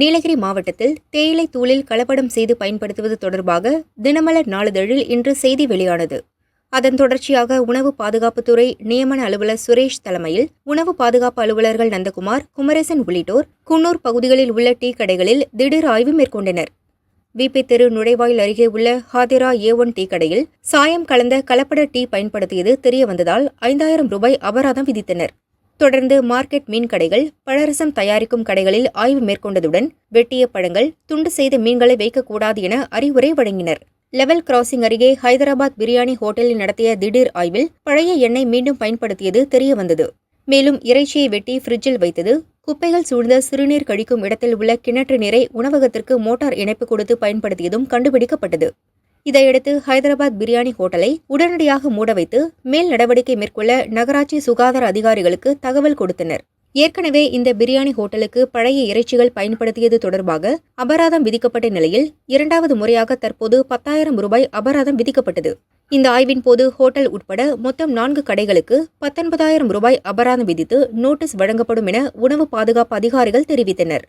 நீலகிரி மாவட்டத்தில் தேயிலை தூளில் கலப்படம் செய்து பயன்படுத்துவது தொடர்பாக தினமலர் நாளிதழில் இன்று செய்தி வெளியானது. அதன் தொடர்ச்சியாக உணவு பாதுகாப்புத்துறை நியமன அலுவலர் சுரேஷ் தலைமையில் உணவு பாதுகாப்பு அலுவலர்கள் நந்தகுமார் குமரேசன் உள்ளிட்டோர் குன்னூர் பகுதிகளில் உள்ள டீ கடைகளில் திடீர் ஆய்வு மேற்கொண்டனர். விபி தெரு நுழைவாயில் அருகே உள்ள ஹாதிரா ஏ ஒன் டீ கடையில் சாயம் கலந்த கலப்பட டீ பயன்படுத்தியது தெரியவந்ததால் ஐந்தாயிரம் ரூபாய் அபராதம் விதித்தனர். தொடர்ந்து மார்க்கெட் மீன் கடைகள் பழரசம் தயாரிக்கும் கடைகளில் ஆய்வு மேற்கொண்டதுடன் வெட்டிய பழங்கள் துண்டு செய்த மீன்களை வைக்கக்கூடாது என அறிவுரை வழங்கினர். லெவல் கிராசிங் அருகே ஹைதராபாத் பிரியாணி ஹோட்டலில் நடத்திய திடீர் ஆய்வில் பழைய எண்ணெய் மீண்டும் பயன்படுத்தியது தெரியவந்தது. மேலும் இறைச்சியை வெட்டி ஃப்ரிட்ஜில் வைத்தது குப்பைகள் சூழ்ந்த சிறுநீர் கழிக்கும் இடத்தில் உள்ள கிணற்று நீரை உணவகத்திற்கு மோட்டார் இணைப்பு கொடுத்து பயன்படுத்தியதும் கண்டுபிடிக்கப்பட்டது. இதையடுத்து ஹைதராபாத் பிரியாணி ஹோட்டலை உடனடியாக மூட வைத்து மேல் நடவடிக்கை மேற்கொள்ள நகராட்சி சுகாதார அதிகாரிகளுக்கு தகவல் கொடுத்தனர். ஏற்கனவே இந்த பிரியாணி ஹோட்டலுக்கு பழைய இறைச்சிகள் பயன்படுத்தியது தொடர்பாக அபராதம் விதிக்கப்பட்ட நிலையில் இரண்டாவது முறையாக தற்போது பத்தாயிரம் ரூபாய் அபராதம் விதிக்கப்பட்டது. இந்த ஆய்வின் போது ஹோட்டல் உட்பட மொத்தம் நான்கு கடைகளுக்கு பத்தொன்பதாயிரம் ரூபாய் அபராதம் விதித்து நோட்டீஸ் வழங்கப்படும் என உணவு பாதுகாப்பு அதிகாரிகள் தெரிவித்தனர்.